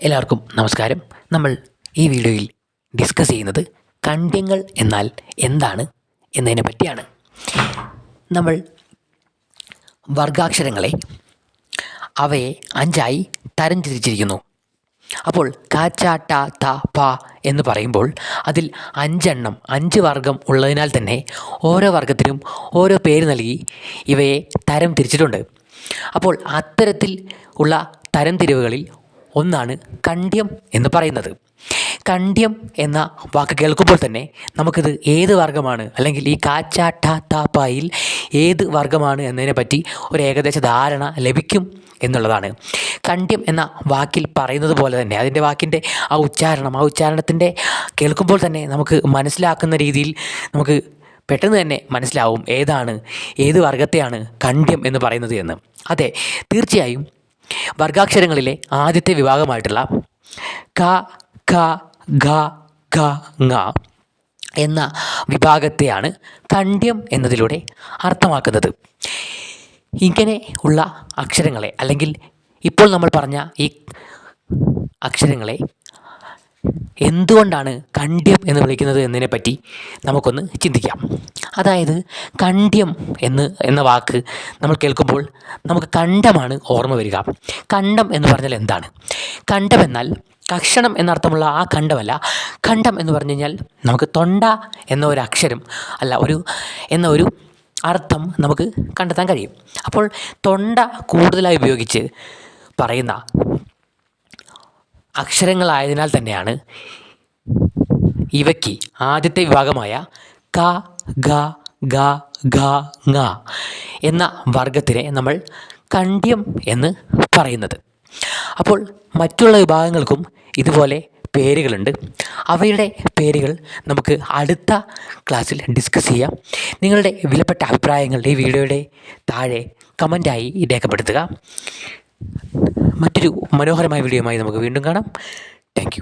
എല്ലാവർക്കും നമസ്കാരം. നമ്മൾ ഈ വീഡിയോയിൽ ഡിസ്കസ് ചെയ്യുന്നത് കണ്ഡ്യങ്ങൾ എന്നാൽ എന്താണ് എന്നതിനെ പറ്റിയാണ്. നമ്മൾ വർഗാക്ഷരങ്ങളെ അവയെ അഞ്ചായി തരം തിരിച്ചിരിക്കുന്നു അപ്പോൾ കാച്ച ട ത പ എന്ന് പറയുമ്പോൾ അതിൽ അഞ്ചെണ്ണം അഞ്ച് വർഗം ഉള്ളതിനാൽ തന്നെ ഓരോ വർഗത്തിനും ഓരോ പേര് നൽകി ഇവയെ തരം തിരിച്ചിട്ടുണ്ട് അപ്പോൾ അത്തരത്തിൽ ഉള്ള തരംതിരിവുകളിൽ ഒന്നാണ് കണ്ട്യം എന്ന് പറയുന്നത്. കണ്ട്യം എന്ന വാക്ക് കേൾക്കുമ്പോൾ തന്നെ നമുക്കിത് ഏത് വർഗമാണ് അല്ലെങ്കിൽ ഈ കാച്ചാട്ട താപ്പായിൽ ഏത് വർഗമാണ് എന്നതിനെപ്പറ്റി ഒരു ഏകദേശ ധാരണ ലഭിക്കും എന്നുള്ളതാണ്. കണ്ട്യം എന്ന വാക്കിൽ പറയുന്നത് പോലെ തന്നെ അതിന്റെ വാക്കിന്റെ ആ ഉച്ചാരണം ആ ഉച്ചാരണത്തിന്റെ കേൾക്കുമ്പോൾ തന്നെ നമുക്ക് മനസ്സിലാക്കുന്ന രീതിയിൽ നമുക്ക് പെട്ടെന്ന് തന്നെ മനസ്സിലാവും ഏതാണ് ഏത് വർഗത്തെയാണ് കണ്ട്യം എന്ന് പറയുന്നത് എന്ന്. അതെ തീർച്ചയായും വർഗാക്ഷരങ്ങളിലെ ആദ്യത്തെ വിഭാഗമായിട്ടുള്ള ക ഖ ഖ ഖ ങ എന്ന വിഭാഗത്തെയാണ് കണ്ഠ്യം എന്നതിലൂടെ അർത്ഥമാക്കുന്നത്. ഇങ്ങനെ ഉള്ള അക്ഷരങ്ങളെ അല്ലെങ്കിൽ ഇപ്പോൾ നമ്മൾ പറഞ്ഞ ഈ അക്ഷരങ്ങളെ എന്തുകൊണ്ടാണ് കണ്ഠ്യം എന്ന് വിളിക്കുന്നത് എന്നതിനെപ്പറ്റി നമുക്കൊന്ന് ചിന്തിക്കാം. അതായത് കണ്ഠ്യം എന്ന് എന്ന വാക്ക് നമ്മൾ കേൾക്കുമ്പോൾ നമുക്ക് കണ്ഠമാണ് ഓർമ്മ വരിക. കണ്ഠം എന്ന് പറഞ്ഞാൽ എന്താണ്? കണ്ഠം എന്നാൽ കക്ഷണം എന്നർത്ഥമുള്ള ആ കണ്ടമല്ല കണ്ടം എന്ന് പറഞ്ഞു കഴിഞ്ഞാൽ നമുക്ക് തൊണ്ട എന്ന ഒരു അക്ഷരം അല്ല ഒരു എന്ന ഒരു അർത്ഥം നമുക്ക് കണ്ടെത്താൻ കഴിയും. അപ്പോൾ തൊണ്ട കൂടുതലായി ഉപയോഗിച്ച് പറയുന്ന അക്ഷരങ്ങളായതിനാൽ തന്നെയാണ് ഇവയ്ക്ക് ആദ്യത്തെ വിഭാഗമായ ക ഗ ഗ ഘ ങ എന്ന വർഗത്തിനെ നമ്മൾ കണ്ഠ്യം എന്ന് പറയുന്നത്. അപ്പോൾ മറ്റുള്ള വിഭാഗങ്ങൾക്കും ഇതുപോലെ പേരുകളുണ്ട്. അവയുടെ പേരുകൾ നമുക്ക് അടുത്ത ക്ലാസ്സിൽ ഡിസ്കസ് ചെയ്യാം. നിങ്ങളുടെ വിലപ്പെട്ട അഭിപ്രായങ്ങൾ ഈ വീഡിയോയുടെ താഴെ കമന്റായി രേഖപ്പെടുത്തുക. മറ്റൊരു മനോഹരമായ വീഡിയോയുമായി നമുക്ക് വീണ്ടും കാണാം. താങ്ക്